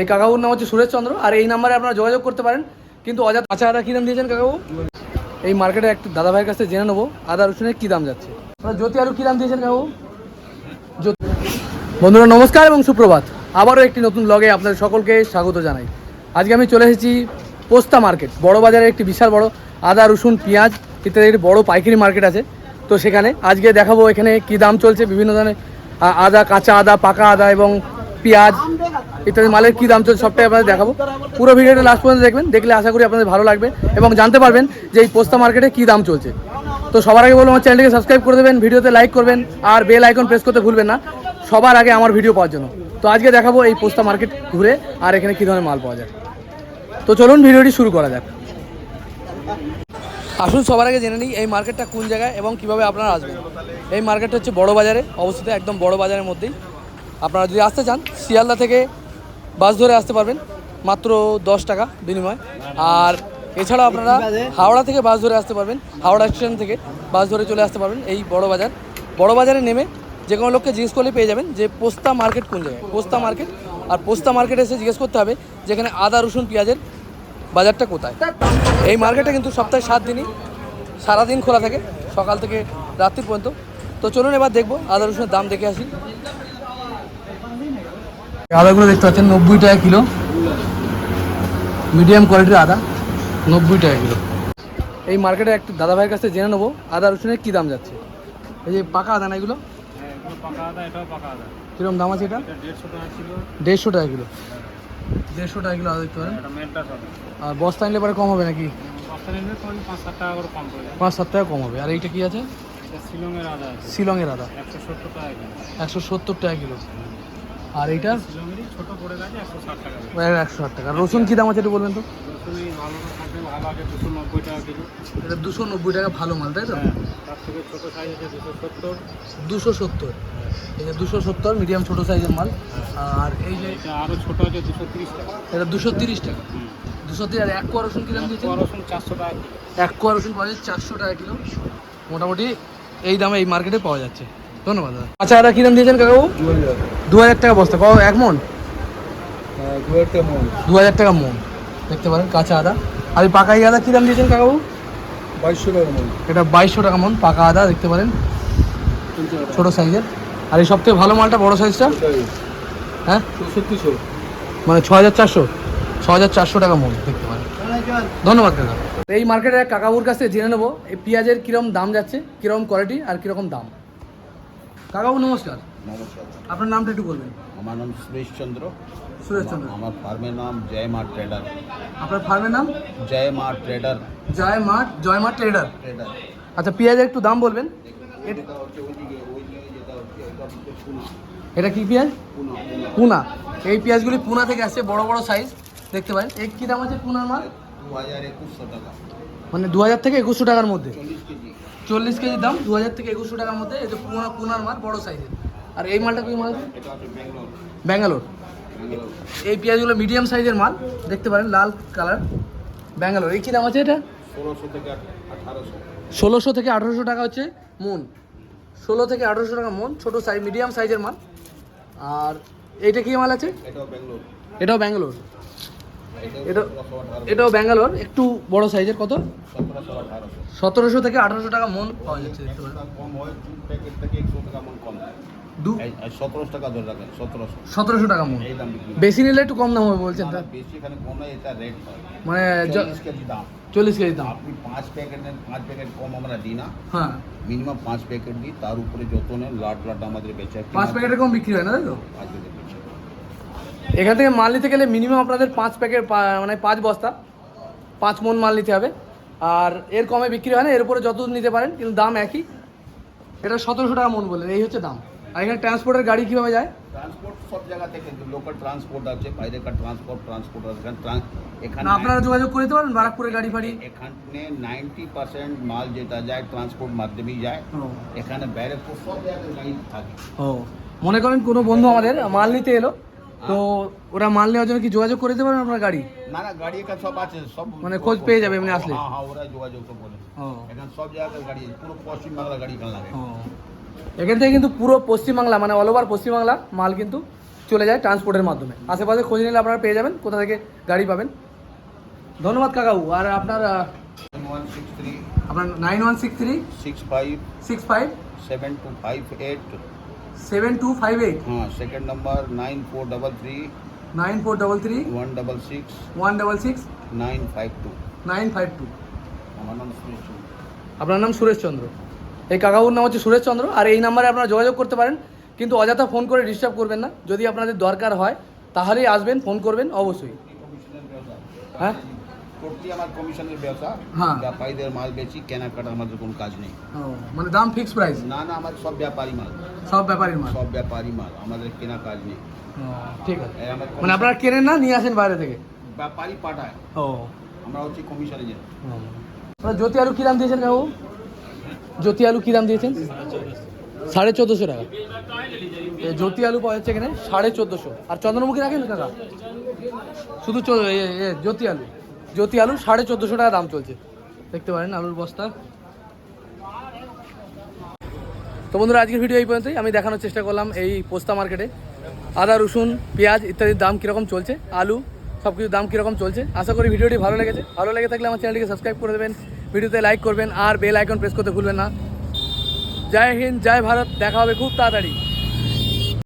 এই কাকাবুর নাম হচ্ছে সুরেশ চন্দ্র, আর এই নাম্বারে আপনারা যোগাযোগ করতে পারেন। কিন্তু অজাত আদা কী দাম দিয়েছেন কাকাবু? এই মার্কেটে একটা দাদা ভাইয়ের কাছ জেনে নেব, আদা রসুনের কী দাম যাচ্ছে। জ্যোতি আলু কী দাম দিয়েছেন কাকাবু? বন্ধুরা, নমস্কার এবং সুপ্রভাত। আবারও একটি নতুন ব্লগে আপনাদের সকলকে স্বাগত জানাই। আজকে আমি চলে এসেছি পোস্তা মার্কেট, বড় বাজারে একটি বিশাল বড় আদা, রসুন, পেঁয়াজ ইত্যাদি একটি বড় পাইকারি মার্কেট আছে। তো সেখানে আজকে দেখাবো এখানে কি দাম চলছে, বিভিন্ন ধরনের আদা, কাঁচা আদা, পাকা আদা এবং পেঁয়াজ। ইত্যাদি মালের কী দাম চলছে সবটাই আপনাদের দেখাবো। পুরো ভিডিওটা লাস্ট পর্যন্ত দেখবেন, দেখলে আশা করি আপনাদের ভালো লাগবে এবং জানতে পারবেন যে এই পোস্তা মার্কেটে কী দাম চলছে। তো সবার আগে বলব, আমার চ্যানেলটিকে সাবস্ক্রাইব করে দেবেন, ভিডিওতে লাইক করবেন আর বেল আইকন প্রেস করতে ভুলবেন না। সবার আগে আমার ভিডিও পাওয়ার জন্য। তো আজকে দেখাবো এই পোস্তা মার্কেট ঘুরে আর এখানে কী ধরনের মাল পাওয়া যায়। তো চলুন ভিডিওটি শুরু করা যাক। আসুন, সবার আগে জেনে নিই এই মার্কেটটা কোন জায়গায় এবং কীভাবে আপনারা আসবেন। এই মার্কেটটা হচ্ছে বড় বাজারে অবস্থিত একদম বড় বাজারের মধ্যেই। আপনারা যদি আসতে চান, শিয়ালদা থেকে বাস ধরে আসতে পারবেন মাত্র দশ টাকা বিনিময়। আর এছাড়াও আপনারা হাওড়া থেকে বাস ধরে আসতে পারবেন, হাওড়া স্টেশন থেকে বাস ধরে চলে আসতে পারবেন এই বড় বাজার। বড় বাজারে নেমে যে কোনো লোককে জিজ্ঞেস করলে পেয়ে যাবেন যে পোস্তা মার্কেট কোন জায়গায়? পোস্তা মার্কেট। আর পোস্তা মার্কেটে এসে জিজ্ঞেস করতে হবে যেখানে আদা, রসুন, পেঁয়াজের বাজারটা কোথায়। এই মার্কেটটা কিন্তু সপ্তাহে সাত দিনই, সারাদিন খোলা থাকে, সকাল থেকে রাত্রি পর্যন্ত। তো চলুন এবার দেখব আদা, রসুনের দাম দেখে আসি। আদাগুলো দেখতে পাচ্ছেন নব্বই টাকা কিলো। মিডিয়াম কোয়ালিটির আদা নব্বই টাকা কিলো। এই মার্কেটে একটু দাদা ভাইয়ের কাছ জেনে নেব আদা রসুনের কী দাম যাচ্ছে? এই যে পাকা আদা না এগুলো? হ্যাঁ, কীরকম দাম আছে এটা? দেড়শো টাকা কিলো। দেড়শো টাকা কিলো। আদা দেখতে পারেন। আর বস্তা নিলে পরে কম হবে নাকি? পাঁচ সাত টাকা কম হবে। আর এইটা কি আছে? শিলংয়ের আদা শিলংয়ের আদা। একশো সত্তর টাকা কিলো একশো সত্তর টাকা কিলো আর এইটা? গেছে একশো ষাট টাকা কিলো রসুন কী দাম আছে একটু বলবেন তো? কিলো। এটা দুশো নব্বই টাকা ভালো মাল তাই তো? হ্যাঁ দুশো সত্তর। দুশো সত্তর। এই যে দুশো সত্তর মিডিয়াম ছোটো সাইজের মাল। আর এই যে এটা আরও ছোটো আছে দুশো তিরিশ টাকা। এটা দুশো তিরিশ টাকা। দুশো তিরিশ আর এক কোয়া রসুন কী দাম দিয়েছে রসুন চারশো টাকা এক কোয়া রসুন পাওয়া যাচ্ছে চারশো টাকা কিলো। মোটামুটি এই দামে এই মার্কেটে পাওয়া যাচ্ছে। ধন্যবাদ দাদা। আচ্ছা দাদা কী দাম দিয়েছেন কাকাবু দু হাজার টাকা বস্তা। কত এক মন? দু হাজার টাকা মন। দেখতে পারেন কাঁচা আদা। আর এই পাকা আদা কী দাম দিয়েছেন কাকাবু বাইশশো টাকা মন। এটা বাইশশো টাকা মন পাকা আদা দেখতে পারেন। ছোট সাইজের। আর এই সবথেকে ভালো মালটা বড় সাইজটা? হ্যাঁ? চৌষট্টিশো। মানে ছ হাজার চারশো। ছ হাজার চারশো টাকা মন দেখতে পারেন। ধন্যবাদ কাকা। এই মার্কেটের কাকাবুর কাছ থেকে জেনে নেব এই পেঁয়াজের কীরকম দাম যাচ্ছে কীরকম কোয়ালিটি আর কীরকম দাম। কাকাবু নমস্কার। নমস্কার। আপনার নামটা একটু বলবেন। আমার নাম সুরেশ চন্দ্র। সুরেশ চন্দ্র। আমার ফার্মের নাম জয় মা ট্রেডার। আপনার ফার্মের নাম? জয় মা ট্রেডার। জয় মাঠ জয় মাঠ ট্রেডার। ট্রেডার। আচ্ছা পেঁয়াজের একটু দাম বলবেন। এটা- কি পেঁয়াজ? পুনা এই পেঁয়াজগুলি পুনা থেকে আসছে বড় বড় সাইজ দেখতে পারেন। এই কী দাম আছে পুনার মাল? দু হাজার একুশশো টাকা। মানে দু হাজার থেকে একুশশো টাকার মধ্যে। চল্লিশ কেজি। চল্লিশ কেজির দাম দু হাজার থেকে একুশশো টাকার মধ্যে এই যে পুনা পুনার মাল বড় সাইজের আর এই মালটা কি মাল? ব্যাঙ্গালোর। এই পেঁয়াজগুলো মিডিয়াম সাইজের মাল দেখতে পারেন লাল কালার ব্যাঙ্গালোর। এই কী দাম আছে এটা? ষোলোশো থেকে আঠেরোশো। টাকা হচ্ছে মন। ষোলো থেকে আঠেরোশো টাকা মন ছোটো সাইজ মিডিয়াম সাইজের মাল। আর এইটা কী মাল আছে? এটাও ব্যাঙ্গালোর। এটা এটাও ব্যাঙ্গালোর একটু বড় সাইজের কত? সতেরোশো থেকে আঠারোশো টাকা মন পাওয়া যাচ্ছে দেখতে সতেরোশো টাকা মন। বেশি নিলে একটু কম দাম হবে বলছেন না, বেশি এখানে কম নয় এটা রেট মানে চল্লিশ কেজি দাম। আপনি পাঁচ প্যাকেট নেন পাঁচ প্যাকেট কম আমরা দিই না হ্যাঁ। মিনিমাম পাঁচ প্যাকেট দিই তার উপরে যত নেন লাট লাট আমাদের বেচা পাঁচ প্যাকেটের কম বিক্রি হয় না তাই তো? পাঁচ প্যাকেট এখান থেকে মাল নিতে গেলে মিনিমাম আপনাদের পাঁচ প্যাকেট মানে পাঁচ বস্তা। পাঁচ মন মাল নিতে হবে। আর এর কমে বিক্রি হয় না এর উপরে যত নিতে পারেন কিন্তু দাম একই। এটা সতেরোশো টাকা মন বললেন এই হচ্ছে দাম। আর এখানে ট্রান্সপোর্টের গাড়ি কীভাবে যায়? ট্রান্সপোর্ট সব জায়গা থেকে লোকাল ট্রান্সপোর্ট আছে বাইরেকার ট্রান্সপোর্ট ট্রান্সপোর্ট এখানে আপনারা যোগাযোগ করে দিতে পারেন বারাকপুরের গাড়ি ফাড়ি। এখানে নাইনটি পার্সেন্ট মাল যেটা যায় ট্রান্সপোর্ট মাধ্যমেই যায়। এখানে বাইরে সব জায়গায় গাড়ি থাকে। ও। মনে করেন কোনো বন্ধু আমাদের মাল নিতে এলো তো ওরা মাল নেওয়ার জন্য কি যোগাযোগ করে দিতে পারেন আপনার গাড়ি? না না গাড়ি এখানে সব আছে সব মানে খোঁজ পেয়ে যাবে এমনি আসলে? হ্যাঁ হ্যাঁ ওরা যোগাযোগ তো বলে। এখানে সব জায়গায় গাড়ি পুরো পশ্চিমবাংলা গাড়ি এখানে লাগে। এখান থেকে কিন্তু পুরো পশ্চিমবাংলা মানে অল ওভার পশ্চিমবাংলা মাল কিন্তু চলে যায় ট্রান্সপোর্টের মাধ্যমে। আশেপাশে খোঁজ নিলে আপনারা পেয়ে যাবেন কোথা থেকে গাড়ি পাবেন। ধন্যবাদ কাকাবু আর আপনার আপনার nine one six three six five six five seven two five eight seven two five eight हाँ second number nine four double three nine four double three one double six one double six nine five two nine five two हमारा नाम सुरेश चंद्र। আপনার নাম সুরেশ চন্দ্র এই কাকাবুর নাম হচ্ছে সুরেশ চন্দ্র আর এই নাম্বারে আপনারা যোগাযোগ করতে পারেন কিন্তু অযথা ফোন করে ডিস্টার্ব করবেন না যদি আপনাদের দরকার হয় তাহলেই আসবেন ফোন করবেন অবশ্যই হ্যাঁ টোটালি আমার কমিশনের ব্যবসা হ্যাঁ। ব্যাপারীদের মাল বেচি কেনাকাটা আমাদের কোনো কাজ নেই। ও, মানে দাম ফিক্স প্রাইস না না আমার সব ব্যাপারী মাল। সব ব্যাপারের মাল? সব ব্যাপারী মাল আমাদের কেনা কাজ নেই। ঠিক আছে। মানে আপনারা কেনেন না নিয়ে আসেন বাইরে থেকে? ব্যাপারী পাঠায়। ও। আমরা হচ্ছে কমিশন আপনারা জ্যোতি আলু কী দাম দিয়েছেন কাকু? জ্যোতি আলু কী দাম দিয়েছেন? সাড়ে চোদ্দোশো টাকা। জ্যোতি আলু পাওয়া যাচ্ছে এখানে সাড়ে চোদ্দোশো। আর চন্দ্রমুখী রাখেন কাকা? শুধু জ্যোতি আলু। জ্যোতি আলু সাড়ে চোদ্দোশো টাকা দাম চলছে। দেখতে পারেন আলুর বস্তা। তো বন্ধুরা, আজকের ভিডিও এই পর্যন্তই। আমি দেখানোর চেষ্টা করলাম এই পোস্তা মার্কেটে। আদা, রসুন, পেঁয়াজ ইত্যাদির দাম কীরকম চলছে? আলু সব কিছুর দাম কীরকম চলছে? আশা করি ভিডিওটি ভালো লেগেছে। ভালো লেগে থাকলে আমার চ্যানেলটিকে সাবস্ক্রাইব করে দেবেন। ভিডিওতে লাইক করবেন আর বেল আইকন প্রেস করতে ভুলবেন না। জয় হিন্দ, জয় ভারত। দেখা হবে খুব তাড়াতাড়ি।